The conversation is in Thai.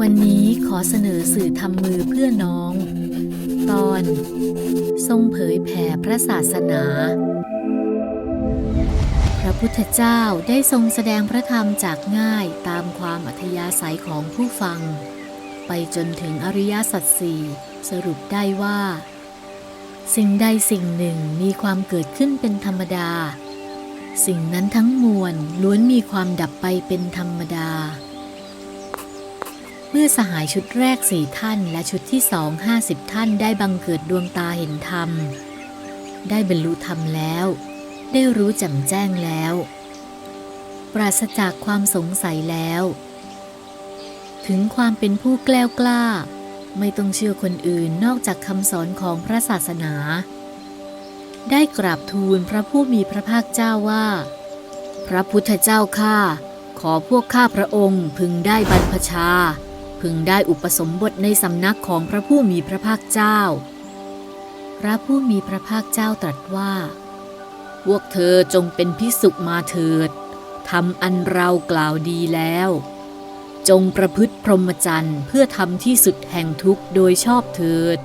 วันนี้ขอเสนอสื่อทำมือเพื่อน้อง ตอน ทรงเผยแผ่พระศาสนา พระพุทธเจ้าได้ทรงแสดงพระธรรมจากง่ายตามความอัธยาศัยของผู้ฟัง ไปจนถึงอริยสัจสี่สรุปได้ว่า สิ่งใดสิ่งหนึ่งมีความเกิดขึ้นเป็นธรรมดา สิ่งนั้นทั้งมวลล้วนมีความดับไปเป็นธรรมดา เมื่อสหายชุดแรกสี่ท่านและชุดที่สองห้าสิบท่านได้บังเกิดดวงตาเห็นธรรม ได้บรรลุธรรมแล้ว ได้รู้แจ่มแจ้งแล้ว ปราศจากความสงสัยแล้ว ถึงความเป็นผู้แกล้วกล้า ไม่ต้องเชื่อคนอื่นนอกจากคำสอนของพระศาสนา ได้กราบทูลพระผู้มีพระภาคเจ้าว่า พระพุทธเจ้าข้าขอพวกข้าพระองค์พึงได้บรรพชา พึงได้อุปสมบทในสำนักของพระผู้มีพระภาคเจ้า พระผู้มีพระภาคเจ้าตรัสว่า พวกเธอจงเป็นพิสุมาเถิดทำอันเรากล่าวดีแล้ว จงประพฤติพรหมจรรย์เพื่อทำที่สุดแห่งทุกข์โดยชอบเถิด